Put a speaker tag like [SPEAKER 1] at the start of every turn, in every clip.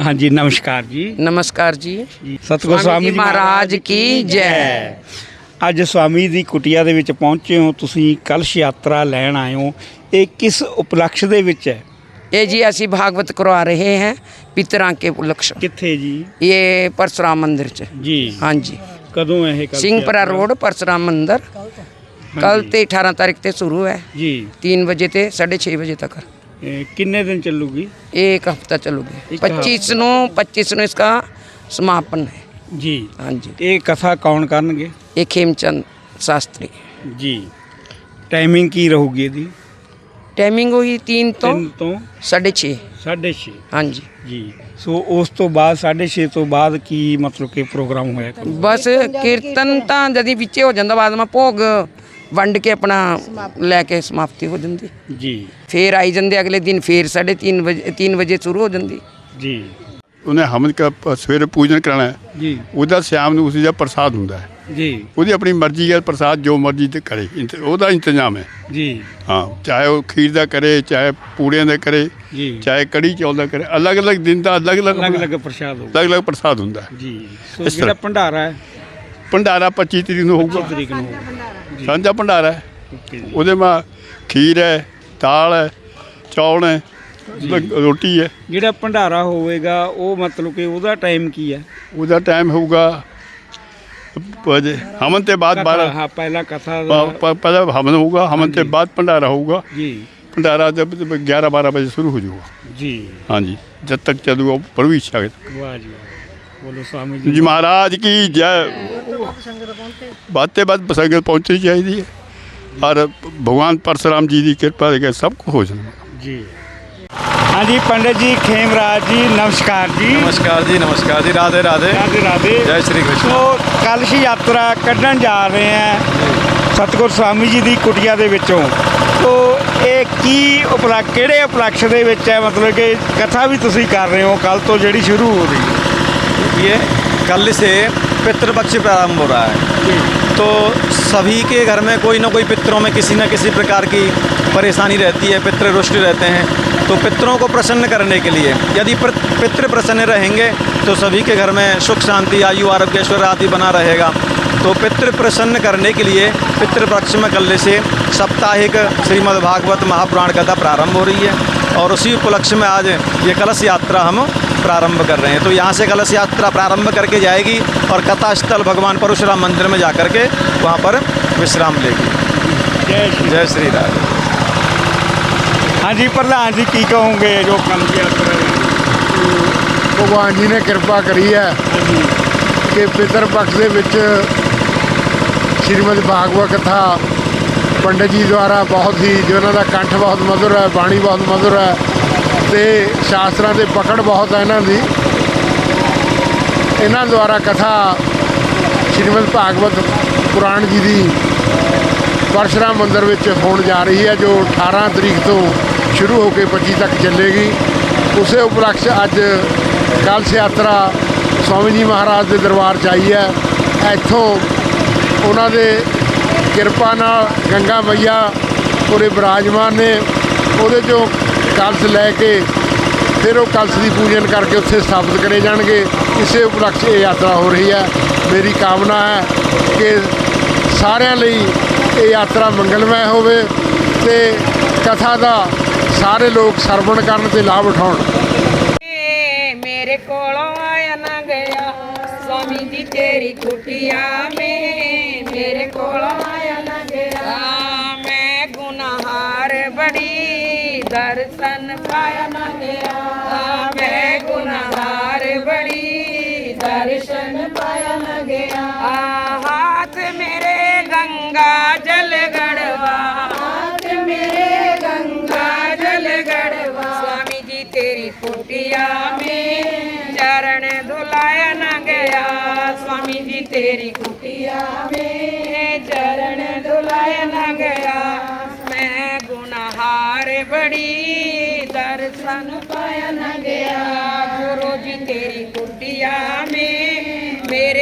[SPEAKER 1] ਹਾਂਜੀ ਨਮਸਕਾਰ ਜੀ
[SPEAKER 2] नमस्कार जी
[SPEAKER 1] ਜੀ ਸਤਿਗੁਰ
[SPEAKER 2] स्वामी
[SPEAKER 1] ਸਵਾਮੀ
[SPEAKER 2] जी
[SPEAKER 1] ਜੀ
[SPEAKER 2] महाराज की जय
[SPEAKER 1] ਅੱਜ ਸਵਾਮੀ ਦੀ ਕੁਟੀਆ ਦੇ ਵਿੱਚ ਪਹੁੰਚੇ ਹੋ ਤੁਸੀਂ ਕਲਸ਼ ਯਾਤਰਾ ਲੈਣ ਆਏ ਹੋ ਇਹ ਕਿਸ ਉਪਲਕਸ਼ ਦੇ ਵਿੱਚ ਹੈ
[SPEAKER 2] ये जी ऐसी भागवत करवा रहे हैं पितरा के उपलक्ष्य
[SPEAKER 1] ਕਿੱਥੇ ਜੀ
[SPEAKER 2] ये परशुराम मंदिर च
[SPEAKER 1] ਜੀ
[SPEAKER 2] हाँ जी
[SPEAKER 1] ਕਦੋਂ ਹੈ ਇਹ ਕਲਸ਼
[SPEAKER 2] सिंहपुरा
[SPEAKER 1] ਯਾਤਰਾ?
[SPEAKER 2] रोड परशुराम मंदिर कल ते 18 तारीख ते शुरू है
[SPEAKER 1] ਜੀ
[SPEAKER 2] तीन बजे ते साढ़े छः बजे तक
[SPEAKER 1] ਇਹ ਕਿੰਨੇ ਦਿਨ ਚੱਲੂਗੀ
[SPEAKER 2] एक हफ्ता चलोगे
[SPEAKER 1] एक
[SPEAKER 2] पच्चीस नो पच्चीस नो इसका समापन है
[SPEAKER 1] ਜੀ
[SPEAKER 2] हाँ जी
[SPEAKER 1] ਇਹ ਕਥਾ ਕੌਣ ਕਰਨਗੇ
[SPEAKER 2] ये खेमचंद शास्त्री
[SPEAKER 1] ਜੀ ਟਾਈਮਿੰਗ ਕੀ ਰਹੂਗੀ ਇਹਦੀ
[SPEAKER 2] टाइमिंग हुई तीन तो
[SPEAKER 1] ਤਿੰਨ ਤੋਂ
[SPEAKER 2] साढ़े छः
[SPEAKER 1] 6:30
[SPEAKER 2] हाँ जी
[SPEAKER 1] ਜੀ ਸੋ ਉਸ ਤੋਂ ਬਾਅਦ 6:30 ਤੋਂ ਬਾਅਦ ਕੀ ਮਤਲਬ ਕਿ ਪ੍ਰੋਗਰਾਮ ਹੋਇਆ ਕਰੂ
[SPEAKER 2] ਬਸ ਕੀਰਤਨ ਤਾਂ ਜਦੀ ਵਿੱਚੇ ਹੋ ਜਾਂਦਾ ਬਾਅਦ ਮੈਂ ਭੋਗ ਵੰਡ ਕੇ ਆਪਣਾ ਲੈ ਕੇ ਸਮਾਪਤੀ ਹੋ ਜਾਂਦੀ।
[SPEAKER 1] ਜੀ।
[SPEAKER 2] ਫੇਰ ਆਈ ਜਾਂਦੇ ਅਗਲੇ ਦਿਨ ਫੇਰ 3:30 ਵਜੇ 3 ਵਜੇ ਸ਼ੁਰੂ ਹੋ ਜਾਂਦੀ।
[SPEAKER 1] ਜੀ।
[SPEAKER 3] ਉਹਨੇ ਹਮਦ ਕਾ ਸਵੇਰੇ ਪੂਜਨ ਕਰਾਣਾ ਹੈ।
[SPEAKER 1] ਜੀ।
[SPEAKER 3] ਉਹਦਾ ਸ਼ਾਮ ਨੂੰ ਉਸੇ ਦਾ ਪ੍ਰਸਾਦ ਹੁੰਦਾ ਹੈ।
[SPEAKER 1] ਜੀ।
[SPEAKER 3] ਉਹਦੀ ਆਪਣੀ ਮਰਜ਼ੀ ਹੈ ਪ੍ਰਸਾਦ ਜੋ ਮਰਜ਼ੀ ਤੇ ਕਰੇ। ਇੰਤ- ਉਹਦਾ ਇੰਤਜ਼ਾਮ ਹੈ।
[SPEAKER 1] ਜੀ।
[SPEAKER 3] ਹਾਂ ਚਾਹੇ ਉਹ ਖੀਰ ਦਾ ਕਰੇ ਚਾਹੇ ਪੂੜਿਆਂ ਦਾ ਕਰੇ
[SPEAKER 1] ਜੀ।
[SPEAKER 3] ਚਾਹੇ ਕੜੀ ਚੌਲ ਦਾ ਕਰੇ ਅਲੱਗ-ਅਲੱਗ ਦਿਨ ਦਾ ਅਲੱਗ-ਅਲੱਗ
[SPEAKER 1] ਅਲੱਗ-ਅਲੱਗ ਪ੍ਰਸ਼ਾਦ ਹੋਊਗਾ
[SPEAKER 3] ਅਲੱਗ-ਅਲੱਗ ਪ੍ਰਸਾਦ ਹੁੰਦਾ। ਹੈ
[SPEAKER 1] ਜੀ ਸੋ
[SPEAKER 3] ਇਸ
[SPEAKER 1] ਜਿਹੜਾ
[SPEAKER 3] ਤਰ੍ਹਾਂ।
[SPEAKER 1] ਭੰਡਾਰਾ ਹੈ
[SPEAKER 3] ਭੰਡਾਰਾ 25 ਤਰੀਕ ਨੂੰ
[SPEAKER 1] 25
[SPEAKER 3] ਹੋਊਗਾ
[SPEAKER 1] ਤਰੀਕ ਨੂੰ
[SPEAKER 3] ਸਾਂਝਾ ਭੰਡਾਰਾ। ਹੈ।
[SPEAKER 1] ਓਕੇ ਜੀ।
[SPEAKER 3] ਉਹਦੇ ਮਾ ਖੀਰ ਹੈ ਦਾਲ ਹੈ ਚੌਲ ਹੈ ਰੋਟੀ ਹੈ।
[SPEAKER 1] ਜਿਹੜਾ ਭੰਡਾਰਾ ਹੋਵੇਗਾ ਉਹ ਮਤਲਬ ਕਿ ਉਹਦਾ ਟਾਈਮ ਕੀ ਹੈ?
[SPEAKER 3] ਉਹਦਾ ਟਾਈਮ ਹੋਊਗਾ ਹਮਨ ਤੇ ਬਾਅਦ
[SPEAKER 1] ਕਥਾ,
[SPEAKER 3] 12
[SPEAKER 1] ਹਾਂ ਪਹਿਲਾ ਕਥਾ ਦਾ
[SPEAKER 3] ਪਹਿਲਾਂ ਹਮਨ ਹੋਊਗਾ ਹਮਨ ਤੇ
[SPEAKER 1] ਹਾਂਜੀ।
[SPEAKER 3] ਬਾਅਦ ਭੰਡਾਰਾ ਹੋਊਗਾ।
[SPEAKER 1] ਜੀ।
[SPEAKER 3] ਭੰਡਾਰਾ ਜਬ 11 12 ਵਜੇ ਸ਼ੁਰੂ ਹੋ ਜਾਊਗਾ।
[SPEAKER 1] ਜੀ।
[SPEAKER 3] ਹਾਂਜੀ। ਜਦ ਤੱਕ ਚੱਲੂਗਾ ਹੈ
[SPEAKER 1] ਵਾਹ ਜੀ ਵਾਹ। ਬੋਲੋ ਸਵਾਮੀ ਜੀ।
[SPEAKER 3] ਜੀ ਮਹਾਰਾਜ ਕੀ ਜੈ। ਸੰਗਤ ਵੱਧ ਤੇ ਵੱਧ ਸੰਗਤ ਪਹੁੰਚਣੀ ਚਾਹੀਦੀ ਹੈ। ਔਰ ਭਗਵਾਨ ਪਰਸ਼ਰਾਮ ਜੀ ਦੀ ਕਿਰਪਾ ਦੇ ਕੇ ਸਭ ਕੁਝ ਹੋ ਜਾਣਾ
[SPEAKER 1] ਜੀ। ਹਾਂਜੀ ਪੰਡਤ ਜੀ ਖੇਮਰਾਜ ਜੀ ਨਮਸਕਾਰ ਜੀ।
[SPEAKER 4] ਨਮਸਕਾਰ ਜੀ ਨਮਸਕਾਰ ਜੀ। ਰਾਧੇ ਰਾਧੇ।
[SPEAKER 1] ਰਾਧੇ ਰਾਧੇ।
[SPEAKER 4] ਜੈ ਸ਼੍ਰੀ ਕ੍ਰਿਸ਼ਨ।
[SPEAKER 1] ਸੋ ਕਲਸ਼ ਯਾਤਰਾ ਕੱਢਣ ਜਾ ਰਹੇ ਆ ਸਤਗੁਰ ਸਵਾਮੀ ਜੀ ਦੀ ਕੁਟਿਆ ਦੇ ਵਿੱਚੋਂ। ਸੋ ਇਹ ਕੀ ਉਪਲਕ ਕਿਹੜੇ ਉਪਲਕਸ਼ ਦੇ ਵਿੱਚ ਹੈ? ਮਤਲਬ ਕਿ ਕਥਾ ਵੀ ਤੁਸੀਂ ਕਰ ਰਹੇ ਹੋ ਕੱਲ ਤੋਂ ਜਿਹੜੀ ਸ਼ੁਰੂ ਹੋ ਰਹੀ ਹੈ।
[SPEAKER 4] ਇਹ ਕੱਲ ਸੇ पितृपक्ष प्रारंभ हो रहा है। तो सभी के घर में कोई ना कोई पितरों में किसी न किसी प्रकार की परेशानी रहती है, पितृ रुष्ट रहते हैं। तो पितरों को प्रसन्न करने के लिए, यदि पितृ प्रसन्न रहेंगे तो सभी के घर में सुख, शांति, आयु आरोग्य ऐश्वर्य आदि बना रहेगा। तो पितृ प्रसन्न करने के लिए पितृपक्ष में कल से साप्ताहिक श्रीमद्भागवत महापुराण कथा प्रारंभ हो रही है। और उसी उपलक्ष्य में आज ये कलश यात्रा हम प्रारंभ कर रहे हैं तो यहाँ से कलश यात्रा प्रारंभ करके जाएगी और कथा स्थल भगवान परशुराम मंदिर में जाकर के वहाँ पर विश्राम लेगी
[SPEAKER 1] ਜੈ ਸ਼੍ਰੀ
[SPEAKER 4] जय श्री राधे
[SPEAKER 1] ਹਾਂਜੀ ਪ੍ਰਧਾਨ ਜੀ ਕੀ ਕਹੋਗੇ ਜੋ ਕਲਸ਼ ਯਾਤਰਾ
[SPEAKER 5] ਭਗਵਾਨ ਜੀ ਨੇ ਕਿਰਪਾ ਕਰੀ ਹੈ ਕਿ ਪਿਤਰ ਪਕਸ਼ ਦੇ ਵਿੱਚ ਸ਼੍ਰੀਮਦ ਭਾਗਵਤ ਕਥਾ ਪੰਡਤ ਜੀ ਦੁਆਰਾ ਬਹੁਤ ਹੀ ਜਿਹਨਾਂ ਦਾ ਕੰਠ ਬਹੁਤ ਮਧੁਰ ਹੈ, ਬਾਣੀ ਬਹੁਤ ਮਧੁਰ ਹੈ ਤੇ ਸ਼ਾਸਤਰਾਂ ਦੇ ਪਕੜ ਬਹੁਤ ਹੈ ਇਹਨਾਂ ਦੀ। ਇਹਨਾਂ ਦੁਆਰਾ ਕਥਾ ਸ਼੍ਰੀਮਦ ਭਾਗਵਤ ਪੁਰਾਣ ਜੀ ਦੀ ਪਰਸ਼ਰਾਮ ਮੰਦਿਰ ਵਿੱਚ ਹੋਣ ਜਾ ਰਹੀ ਹੈ, ਜੋ 18 ਤਰੀਕ ਤੋਂ ਸ਼ੁਰੂ ਹੋ ਕੇ 25 ਤੱਕ ਚੱਲੇਗੀ। ਉਸੇ ਉਪਲਕਸ਼ ਅੱਜ ਕਲਸ਼ ਯਾਤਰਾ ਸਵਾਮੀ ਜੀ ਮਹਾਰਾਜ ਦੇ ਦਰਬਾਰ 'ਚ ਆਈ ਹੈ। ਇੱਥੋਂ ਉਹਨਾਂ ਦੇ ਕਿਰਪਾ ਨਾਲ ਗੰਗਾ ਮਈਆ ਪੂਰੇ ਬਿਰਾਜਮਾਨ ਨੇ, ਉਹਦੇ 'ਚੋਂ ਕਲਸ਼ ਲੈ ਕੇ ਫਿਰ ਉਹ ਕਲਸ਼ ਦੀ ਪੂਜਨ ਕਰਕੇ ਉੱਥੇ ਸਥਾਪਿਤ ਕਰੇ ਜਾਣਗੇ। ਇਸੇ ਉਪਲਕਸ਼ ਇਹ ਯਾਤਰਾ ਹੋ ਰਹੀ ਹੈ। ਮੇਰੀ ਕਾਮਨਾ ਹੈ ਕਿ ਸਾਰਿਆਂ ਲਈ ਇਹ ਯਾਤਰਾ ਮੰਗਲਮੈ ਹੋਵੇ ਤੇ ਕਥਾ ਦਾ ਸਾਰੇ ਲੋਕ ਸਰਵਣ ਕਰਨ ਤੇ ਲਾਭ ਉਠਾਉਣ।
[SPEAKER 2] ਮੇਰੇ ਕੋਲੋਂ ਆਇਆ ਨਾ ਗਿਆ। ਸਵਾਮੀ ਜੀ ਤੇਰੀ ਕੁਟਿਆ पायल गया हाथ मेरे गंगा जल गढ़वा हाथ मेरे गंगा जल गढ़वा स्वामी जी तेरी कुटिया में चरण धुलाया न गया स्वामी जी तेरी कुटिया में चरण धुलाया न गया मैं गुनाहार बड़ी दर्शन पाया न गया गुरु जी तेरी कुटिया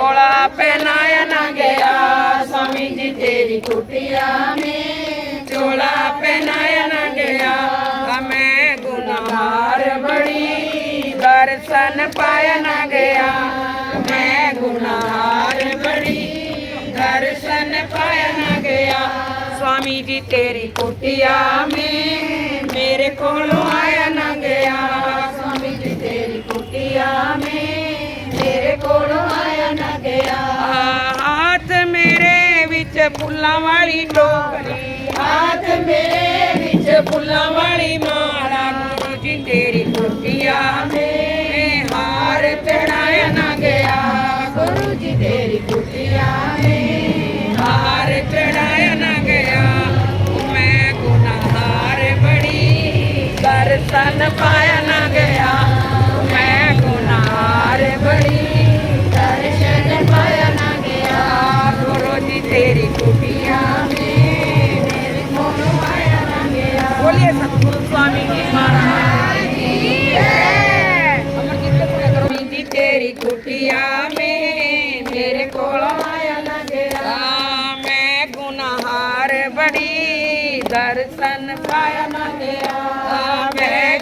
[SPEAKER 2] ਚੋਲਾ ਪਹਿਨਾਇਆ ਨਾ ਗਿਆ ਸਵਾਮੀ ਜੀ ਤੇਰੀ ਕੁਟਿਆ ਮੇ। ਚੋਲਾ ਪਹਿਨਾਇਆ ਨਾ ਗਿਆ ਹਮੇ ਗੁਨਾਹਗਾਰ ਬੜੀ ਦਰਸ਼ਨ ਪਾਇਆ ਨਾ ਗਿਆ ਮੈਂ ਗੁਨਾਹਗਾਰ ਬੜੀ ਦਰਸ਼ਨ ਪਾਇਆ ਨਾ ਗਿਆ ਸਵਾਮੀ ਜੀ ਤੇਰੀ ਕੁਟਿਆ ਮੇ। ਮੇਰੇ ਕੋਲੋਂ ਆਇਆ ਨਾ ਗਿਆ ਫੁੱਲਾਂ ਵਾਲੀ ਟੋਕਰੀ ਹੱਥ ਮੇਰੇ ਵਿੱਚ ਫੁੱਲਾਂ ਵਾਲੀ ਮਾਲਾ ਗੁਰੂ ਜੀ ਤੇਰੀ ਕੁਰਸੀਆ ਮੇ ਹਾਰ ਚੜਾਇਆ ਨਾ ਗਿਆ। ਗੁਰੂ ਜੀ ਤੇਰੀ ਕੁਰਸੀਆ ਮੇ ਹਾਰ ਚੜਾਇਆ ਨਾ ਗਿਆ। ਮੈਂ ਗੁਨਾਹਗਾਰ ਬੜੀ ਕਰ ਤਨ ਪਾਇਆ ਬੜੀ ਦਰਸ਼ਨ ਪਾਇਆ ਨਾ ਗਿਆ। ਮੈਂ